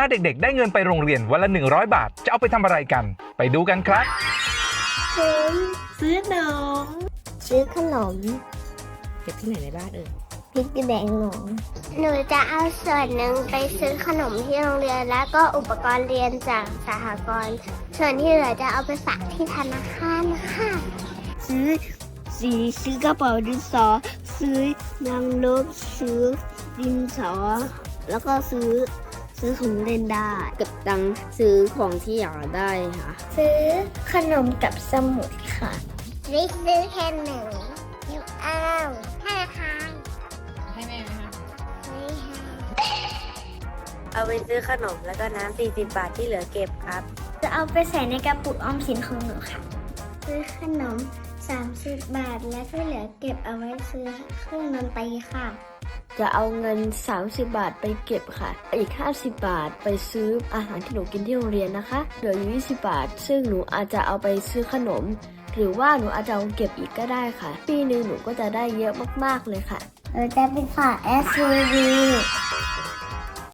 ถ้าเด็กๆ ได้เงินไปโรงเรียนวันละ 100 บาท จะเอาไปทำอะไรกัน ไปดูกันครับซื้อซื้อขนมซื้อขนมเก็บที่ไหนในบ้านเอ่ยพิกแบงหนูหนูจะเอาส่วนหนึ่งไปซื้อขนมที่โรงเรียน แล้วก็อุปกรณ์เรียนจากสหกรณ์ส่วนที่เหลือจะเอาไปฝากที่ธนาคารค่ะซื้อสีซื้อกระเป๋าดินสอ ซื้อนางลบซื้อดินสอ แล้วก็ซื้อ ซื้อของเล่นได้ เก็บตังค์ซื้อของที่อยากได้ค่ะ ซื้อขนมกับสมุดค่ะริซื้อแค่หนึ่งยูอ้าวธนาคารให้แม่ไหมคะไม่ให้เอาไปซื้อขนมแล้วก็น้ำ40 บาทที่เหลือเก็บครับ จะเอาไปใส่ในกระปุกออมสินของหนูค่ะ ซื้อขนม 30 บาทแล้วก็เหลือเก็บเอาไว้ซื้อเครื่องดนตรีค่ะ จะเอาเงิน 30 บาทไปเก็บค่ะ อีก 50 บาทไปซื้ออาหารที่หนูกินที่โรงเรียนนะคะ เหลืออยู่20 บาท ซึ่งหนูอาจจะเอาไปซื้อขนม หรือว่าหนูอาจจะเอาเก็บอีกก็ได้ค่ะ ปีหนึ่งหนูก็จะได้เยอะมากๆเลยค่ะ เราจะไปฝาก SUV